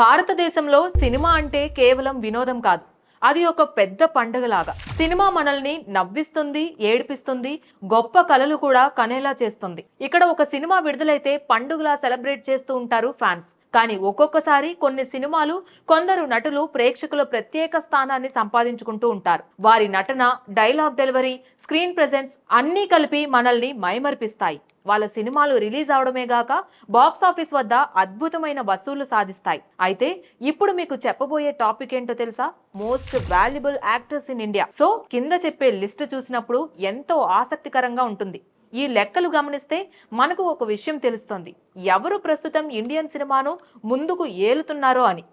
భారతదేశంలో సినిమా అంటే కేవలం వినోదం కాదు. అది ఒక పెద్ద పండుగలాగా. సినిమా మనల్ని నవ్విస్తుంది ఏడిపిస్తుంది గొప్ప కళలు కూడా కనేలా చేస్తుంది. ఇక్కడ ఒక సినిమా విడుదలైతే పండుగలా సెలబ్రేట్ చేస్తూ ఉంటారు ఫ్యాన్స్. కానీ ఒక్కొక్కసారి కొన్ని సినిమాలు కొందరు నటులు ప్రేక్షకుల ప్రత్యేక స్థానాన్ని సంపాదించుకుంటూ ఉంటారు. వారి నటన డైలాగ్ డెలివరీ స్క్రీన్ ప్రెజెన్స్ అన్నీ కలిపి మనల్ని మైమర్పిస్తాయి. వాళ్ళ సినిమాలు రిలీజ్ అవడమే గాక బాక్స్ ఆఫీస్ వద్ద అద్భుతమైన వసూళ్ళు సాధిస్తాయి. అయితే ఇప్పుడు మీకు చెప్పబోయే టాపిక్ ఏంటో తెలుసా? Most valuable actors in India. So కింద చెప్పే లిస్ట్ చూసినప్పుడు ఎంతో ఆసక్తికరంగా ఉంటుంది. ఈ లెక్కలు గమనిస్తే మనకు ఒక విషయం తెలుస్తుంది. ఎవరు ప్రస్తుతం ఇండియన్ సినిమాను ముందుకు ఏలుతున్నారో అని.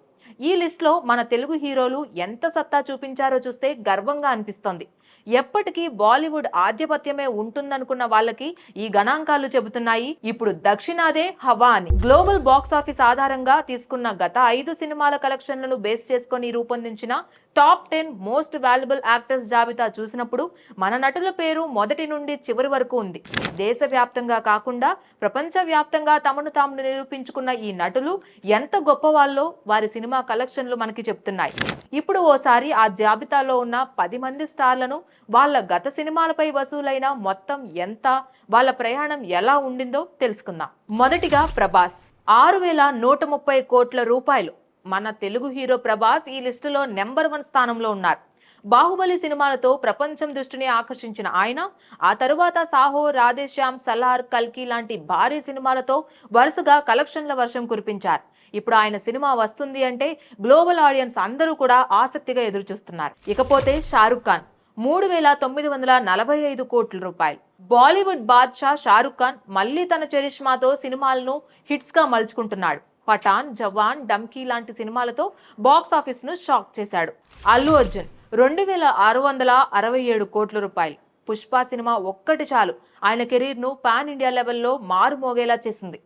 ఈ లిస్ట్లో మన తెలుగు హీరోలు ఎంత సత్తా చూపించారో చూస్తే గర్వంగా అనిపిస్తోంది. ఎప్పటికీ బాలీవుడ్ ఆధిపత్యమే ఉంటుందనుకున్న వాళ్ళకి ఈ గణాంకాలు చెబుతున్నాయి. ఇప్పుడు దక్షిణాదే హవా అని. గ్లోబల్ బాక్స్ ఆఫీస్ ఆధారంగా తీసుకున్న గత ఐదు సినిమాల కలెక్షన్లను బేస్ చేసుకొని రూపొందించిన top ten most valuable actors జాబితా చూసినప్పుడు మన నటుల పేరు మొదటి నుండి చివరి వరకు ఉంది. దేశవ్యాప్తంగా కాకుండా ప్రపంచవ్యాప్తంగా తమను తాము నిరూపించుకున్న ఈ నటులు ఎంత గొప్పవాళ్ళో వారి సినిమా కలెక్షన్లు మనకి చెప్తున్నాయి. ఇప్పుడు ఓసారి ఆ జాబితాలో ఉన్న పది మంది స్టార్లను వాళ్ళ గత సినిమాలపై వసూలైన మొత్తం ఎంత వాళ్ళ ప్రయాణం ఎలా ఉండిందో తెలుసుకుందాం. మొదటిగా ప్రభాస్. ఆరు వేల నూట ముప్పై కోట్ల రూపాయలు. మన తెలుగు హీరో ప్రభాస్ ఈ లిస్టులో నెంబర్ వన్ స్థానంలో ఉన్నారు. బాహుబలి సినిమాలతో ప్రపంచం దృష్టిని ఆకర్షించిన ఆయన ఆ తరువాత సాహో రాధేశ్యామ్ సలార్ కల్కి లాంటి భారీ సినిమాలతో వరుసగా కలెక్షన్ల వర్షం కురిపించారు. ఇప్పుడు ఆయన సినిమా వస్తుంది అంటే గ్లోబల్ ఆడియన్స్ అందరూ కూడా ఆసక్తిగా ఎదురుచూస్తున్నారు. ఇకపోతే షారుఖ్ ఖాన్. మూడు వేల తొమ్మిది వందల నలభై ఐదు కోట్ల రూపాయలు. బాలీవుడ్ బాద్షా షారుఖ్ ఖాన్ మళ్ళీ తన చరిష్మాతో సినిమాలను హిట్స్గా మలుచుకుంటున్నాడు. పఠాన్ జవాన్ డమ్కీ లాంటి సినిమాలతో బాక్స్ ఆఫీస్ను షాక్ చేశాడు. అల్లు అర్జున్ రెండు వేల ఆరు వందల అరవై ఏడు కోట్ల రూపాయలు. పుష్ప సినిమా ఒక్కటి చాలు. ఆయన కెరీర్ను పాన్ ఇండియా లెవెల్లో మారుమోగేలా చేసింది.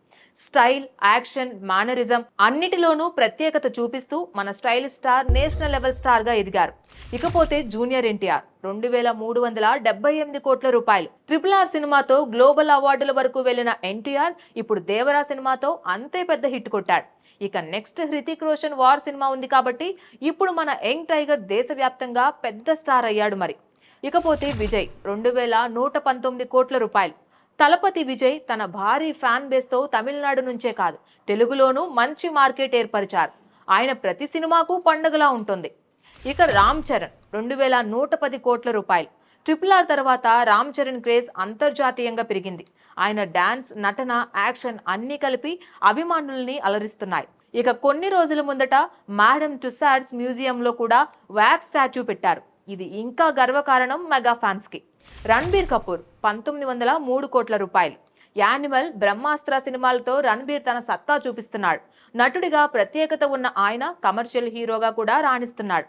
స్టైల్ యాక్షన్ మేనరిజం అన్నిటిలోనూ ప్రత్యేకత చూపిస్తూ మన స్టైల్ స్టార్ నేషనల్ లెవెల్ స్టార్గా ఎదిగారు. ఇకపోతే జూనియర్ ఎన్టీఆర్ రెండు వేల మూడు వందల డెబ్బై ఎనిమిది కోట్ల రూపాయలు. ట్రిపుల్ ఆర్ సినిమాతో గ్లోబల్ అవార్డుల వరకు వెళ్ళిన ఎన్టీఆర్ ఇప్పుడు దేవరా సినిమాతో అంతే పెద్ద హిట్ కొట్టాడు. ఇక next Hrithik Roshan War cinema ఉంది కాబట్టి ఇప్పుడు మన యంగ్ టైగర్ దేశవ్యాప్తంగా పెద్ద స్టార్ అయ్యాడు మరి. ఇకపోతే విజయ్ రెండు వేల నూట పంతొమ్మిది కోట్ల రూపాయలు. తలపతి విజయ్ తన భారీ ఫ్యాన్ బేస్తో తమిళనాడు నుంచే కాదు తెలుగులోనూ మంచి మార్కెట్ ఏర్పరిచారు. ఆయన ప్రతి సినిమాకు పండుగలా ఉంటుంది. ఇక రామ్ చరణ్ రెండు వేల నూట పది కోట్ల రూపాయలు. ట్రిపుల్ ఆర్ తర్వాత రామ్ చరణ్ క్రేజ్ అంతర్జాతీయంగా పెరిగింది. ఆయన డాన్స్ నటన యాక్షన్ అన్నీ కలిపి అభిమానుల్ని అలరిస్తున్నాయి. ఇక కొన్ని రోజుల ముందట మేడం టుసాడ్స్ మ్యూజియంలో కూడా వ్యాక్స్ స్టాచ్యూ పెట్టారు. ఇది ఇంకా గర్వకారణం మెగా ఫ్యాన్స్కి. రణబీర్ కపూర్ పంతొమ్మిది వందల మూడు కోట్ల రూపాయలు. యానిమల్ బ్రహ్మాస్త్ర సినిమాలతో రణబీర్ తన సత్తా చూపిస్తున్నాడు. నటుడిగా ప్రత్యేకత ఉన్న ఆయన కమర్షియల్ హీరోగా కూడా రాణిస్తున్నాడు.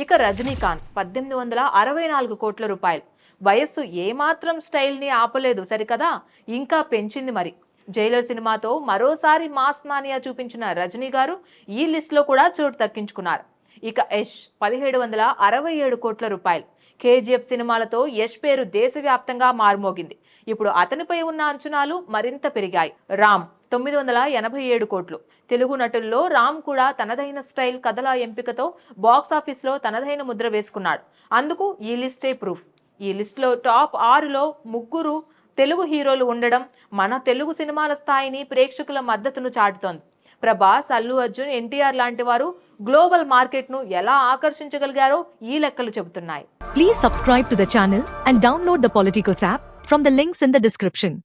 ఇక రజనీకాంత్ పద్దెనిమిది వందల అరవై నాలుగు కోట్ల రూపాయలు. వయస్సు ఏమాత్రం స్టైల్ని ఆపలేదు సరికదా? ఇంకా పెంచింది మరి. జైలర్ సినిమాతో మరోసారి మాస్ మానియా చూపించిన రజనీ గారు ఈ లిస్ట్లో కూడా చోటు దక్కించుకున్నారు. ఇక యష్ పదిహేడు వందల అరవై ఏడు కోట్ల రూపాయలు. కేజీఎఫ్ సినిమాలతో యష్ పేరు దేశవ్యాప్తంగా మారుమోగింది. ఇప్పుడు అతనిపై ఉన్న అంచనాలు మరింత పెరిగాయి. రామ్ తొమ్మిది వందల ఎనభై ఏడు కోట్లు. తెలుగు నటుల్లో రామ్ కూడా తనదైన స్టైల్ కథల ఎంపికతో బాక్స్ ఆఫీస్లో తనదైన ముద్ర వేసుకున్నాడు. అందుకు ఈ లిస్టే ప్రూఫ్. ఈ లిస్ట్లో టాప్ ఆరులో ముగ్గురు తెలుగు హీరోలు ఉండడం మన తెలుగు సినిమాల స్థాయిని ప్రేక్షకుల మద్దతును చాటుతోంది. ప్రభాస్ అల్లు అర్జున్ ఎన్టీఆర్ లాంటి వారు గ్లోబల్ మార్కెట్ను ఎలా ఆకర్షించగలిగారో ఈ లెక్కలు చెబుతున్నాయి. Please subscribe to the and download the Politicos app from the links in the description